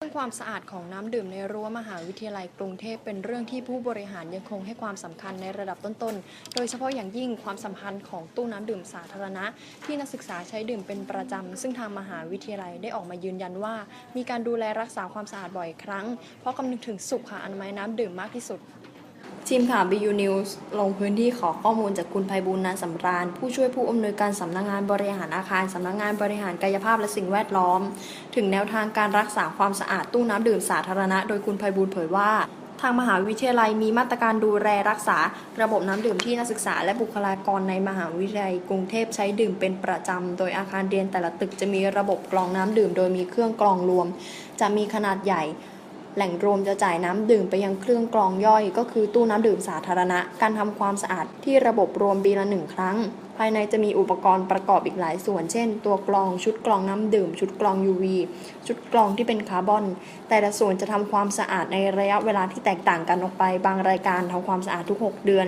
เรื่องความสะอาดของน้ำดื่มในรั้วมหาวิทยาลัยกรุงเทพเป็นเรื่องที่ผู้บริหารยังคงให้ความสำคัญในระดับต้นๆ โดยเฉพาะอย่างยิ่งความสัมพันธ์ของตู้น้ำดื่มสาธารณะ ที่นักศึกษาใช้ดื่มเป็นประจำ ซึ่งทางมหาวิทยาลัยได้ออกมายืนยันว่า มีการดูแลรักษาความสะอาดบ่อยครั้ง เพราะคำนึงถึงสุขอนามัยน้ำดื่มมากที่สุด ทีมข่าว BU News ลงพื้นที่ขอข้อมูลจากคุณภัยบูลย์นสำราญ ผู้ช่วยผู้อำนวยการสำนักงานบริหารอาคารสำนักงานบริหารกายภาพและสิ่งแวดล้อม ถึงแนวทางการรักษาความสะอาดตู้น้ำดื่มสาธารณะ โดยคุณภัยบูลเผยว่า ทางมหาวิทยาลัยมีมาตรการดูแลรักษา ระบบน้ำดื่มที่นักศึกษาและบุคลากรในมหาวิทยาลัยกรุงเทพใช้ดื่มเป็นประจำ โดยอาคารเรียนแต่ละตึกจะมีระบบกรองน้ำดื่ม โดยมีเครื่องกรองรวม จะมีขนาดใหญ่ แหล่งรวมจะจ่ายน้ำดื่มไปยังเครื่องกรองย่อย ก็คือตู้น้ำดื่มสาธารณะ การทำความสะอาดที่ระบบรวมปีละหนึ่งครั้ง ภายในจะมีอุปกรณ์ประกอบอีกหลายส่วน เช่น ตัวกรองชุดกรองน้ำดื่ม ชุดกรอง UV ชุดกรองที่เป็นคาร์บอน แต่ละส่วนจะทำความสะอาดในระยะเวลาที่แตกต่างกันออกไป บางรายการทำความสะอาดทุก 6 เดือน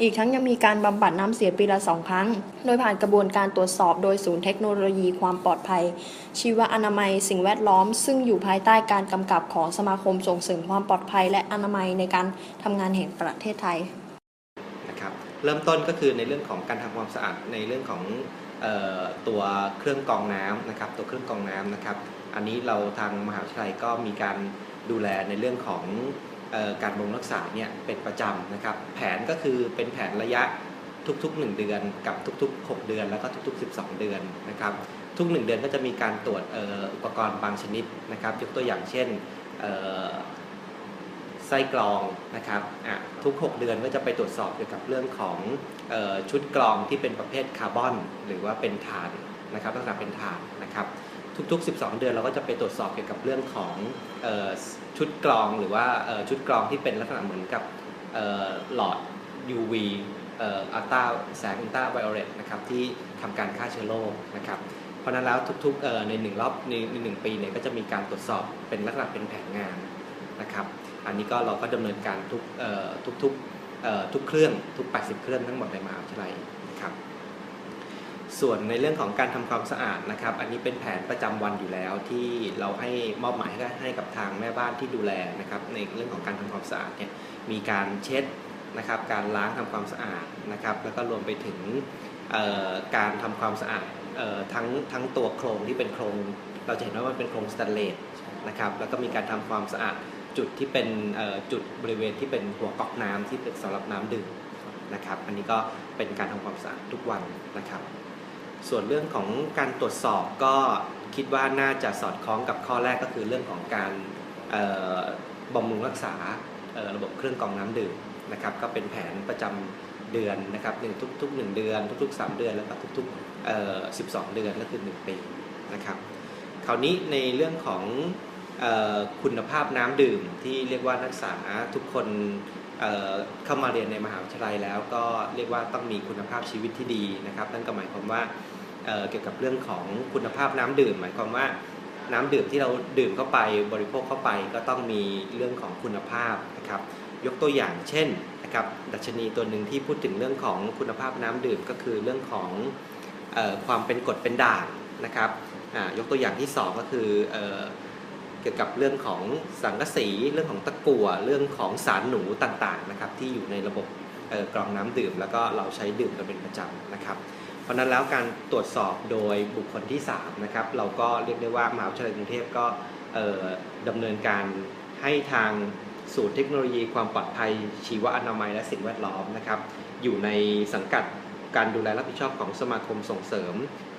อีกทั้งยังมีการบำบัดน้ำเสียปีละสองครั้ง โดยผ่านกระบวนการตรวจสอบโดยศูนย์เทคโนโลยีความปลอดภัย ชีวอนามัยสิ่งแวดล้อม ซึ่งอยู่ภายใต้การกำกับของสมาคมส่งเสริมความปลอดภัย และอนามัยในการทำงานแห่งประเทศไทย เริ่มต้นก็คือในเรื่องของการทำความสะอาดในเรื่องของออตัวเครื่องกรองน้ำนะครับ ตัวเครื่องกรองน้ำนะครับ อันนี้เราทางมหาวิทยาลัยก็มีการดูแลในเรื่องของออการบำรุงรักษาเนี่ยเป็นประจำนะครับ แผนก็คือเป็นแผนระยะทุกๆ 1 เดือนกับทุก ๆ 6 เดือน แล้วก็ทุก ๆ 12 เดือนนะครับ ทุก 1 เดือนก็จะมีการตรวจอ,อ,อุปกรณ์บางชนิดนะครับ ยกตัวอย่างเช่น ไส้กรองนะครับทุก 6 เดือนก็จะไปตรวจสอบเกี่ยวกับเรื่องของออชุดกรองที่เป็นประเภทคาร์บอน หรือว่าเป็นถ่านนะครับลักษณะเป็นถ่านนะครับทุกๆ 12 เดือนเราก็จะไปตรวจสอบเกี่ยวกับเรื่องของออชุดกรองหรือว่าชุดกรองที่เป็นลักษณะเหมือนกับหลอด UV อัลตราแสงอัลตราไวโอเลตนะครับที่ทำการฆ่าเชื้อโรคนะครับเพราะนั้นแล้วทุกๆในหนึ่งรอบในในหนึ่งปีเนี่ยก็จะมีการตรวจสอบเป็นลักษณะเป็นแผนงานนะครับ อันนี้ก็เราก็ดำเนินการทุกเอ่อทุกทุกเครื่องทุก 80 เครื่องทั้งหมดในมหาวิทยาลัยนครับส่วนในเรื่องของการทำความสะอาดนะครับ อันนี้เป็นแผนประจำวันอยู่แล้วที่เราให้มอบหมายให้กับทางแม่บ้านที่ดูแลนะครับในเรื่องของการทำความสะอาดเนี่ยมีการเช็ดนะครับการล้างทำความสะอาดนะครับ แล้วก็รวมไปถึงการทำความสะอาดออทั้งทั้งตัวโครงที่เป็นโครง เราจะเห็นว่ามันเป็นโครงสแตนเลสนะครับแล้วก็มีการทำความสะอาด จุดที่เป็นจุดบริเวณที่เป็นหัวก๊อกน้ำที่เป็นสำหรับน้ำดื่มนะครับ อันนี้ก็เป็นการทำความสะอาดทุกวันนะครับ ส่วนเรื่องของการตรวจสอบก็คิดว่าน่าจะสอดคล้องกับข้อแรกก็คือเรื่องของการบำรุงรักษาระบบเครื่องกรองน้ำดื่มนะครับ ก็เป็นแผนประจำเดือนนะครับหนึ่งทุกๆ 1 เดือน ทุก ๆ 3 เดือนแล้วก็ทุกๆเอ่อ12 เดือนก็คือ 1 ปีนะครับ คราวนี้ในเรื่องของ คุณภาพน้ำดื่มที่เรียกว่านักศึกษาทุกคนเเข้ามาเรียนในมหาวิทยาลัยแล้วก็เรียกว่าต้องมีคุณภาพชีวิตที่ดีนะครับนั่นก็หมายความว่าเเกี่ยวกับเรื่องของคุณภาพน้ำดื่ม หมายความว่าน้ำดื่มที่เราดื่มเข้าไปบริโภคเข้าไปก็ต้องมีเรื่องของคุณภาพนะครับยกตัวอย่างเช่นนะครับดัชนีตัวหนึ่งที่พูดถึงเรื่องของคุณภาพน้ำดื่มก็คือเรื่องของอความเป็นกรดเป็นด่างนะครับยกตัวอย่างที่ 2 ก็คืออ เกี่ยวกับเรื่องของสังกะสี เรื่องของตะกั่วเรื่องของสารหนูต่างๆนะครับที่อยู่ในระบบกรองน้ำดื่ม แล้วก็เราใช้ดื่มกันเป็นประจำนะครับ เพราะนั้นแล้วการตรวจสอบโดยบุคคลที่3นะครับเราก็เรียกได้ว่ามหาวิทยาลัยกรุงเทพก็เอ่อดำเนินการให้ทางศูนย์เทคโนโลยีความปลอดภัยชีวอนามัยและสิ่งแวดล้อมนะครับอยู่ในสังกัดการดูแลรับผิดชอบของสมาคมส่งเสริม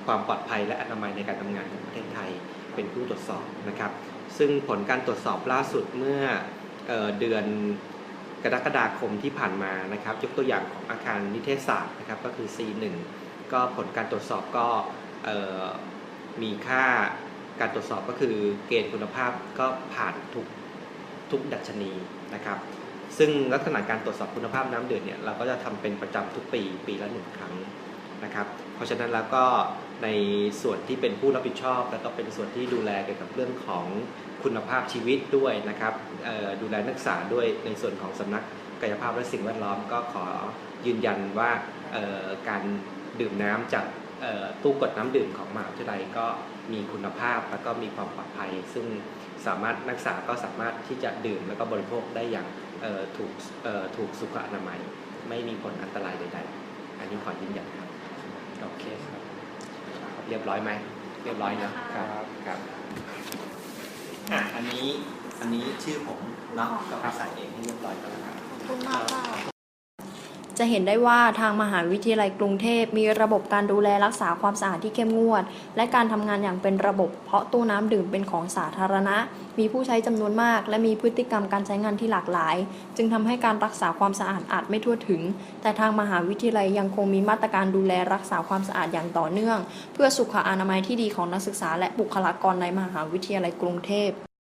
ความปลอดภัยและอนามัยในการทำงานของประเทศไทย เป็นผู้ตรวจสอบนะครับ ซึ่งผลการตรวจสอบล่าสุดเมื่อเออเดือนกรกฎาคมที่ผ่านมานะครับ ยกตัวอย่างของอาคารนิเทศศาสตร์นะครับก็คือ C1 ก็ผลการตรวจสอบก็มีค่าการตรวจสอบก็คือเกณฑ์คุณภาพก็ผ่านทุกทุกดัชนีนะครับ ซึ่งลักษณะการตรวจสอบคุณภาพน้ำดื่มเนี่ยเราก็จะทำเป็นประจำทุกปีปีละหนึ่งครั้งนะครับ เพราะฉะนั้นแล้วก็ในส่วนที่เป็นผู้รับผิดชอบ แล้วก็เป็นส่วนที่ดูแลเกี่ยวกับเรื่องของคุณภาพชีวิตด้วยนะครับดูแลนักศึกษาด้วยในส่วนของสำนักกายภาพและสิ่งแวดล้อมก็ขอยืนยันว่าการดื่มน้ำจากตู้กดน้ำดื่มของมหาวิทยาลัยก็มีคุณภาพแล้วก็มีความปลอดภัย ซึ่งสามารถนักศึกษาก็สามารถที่จะดื่มแล้วก็บริโภคได้อย่างถูกถูกสุขอนามัย ไม่มีผลอันตรายใด ๆ อันนี้ขอยืนยันครับ โอเคครับ เรียบร้อยไหม เรียบร้อยนะครับ ครับอะอันนี้ อันนี้ชื่อผมเนาะก็ใส่เองให้เรียบร้อยก่อนนะครับขอบคุณมากค่ะ จะเห็นได้ว่าทางมหาวิทยาลัยกรุงเทพมีระบบการดูแลรักษาความสะอาดที่เข้มงวด และการทำงานอย่างเป็นระบบ เพราะตู้น้ำดื่มเป็นของสาธารณะ มีผู้ใช้จำนวนมาก และมีพฤติกรรมการใช้งานที่หลากหลาย จึงทำให้การรักษาความสะอาดอาจไม่ทั่วถึง แต่ทางมหาวิทยาลัยยังคงมีมาตรการดูแลรักษาความสะอาดอย่างต่อเนื่อง เพื่อสุขอนามัยที่ดีของนักศึกษาและบุคลากรในมหาวิทยาลัยกรุงเทพ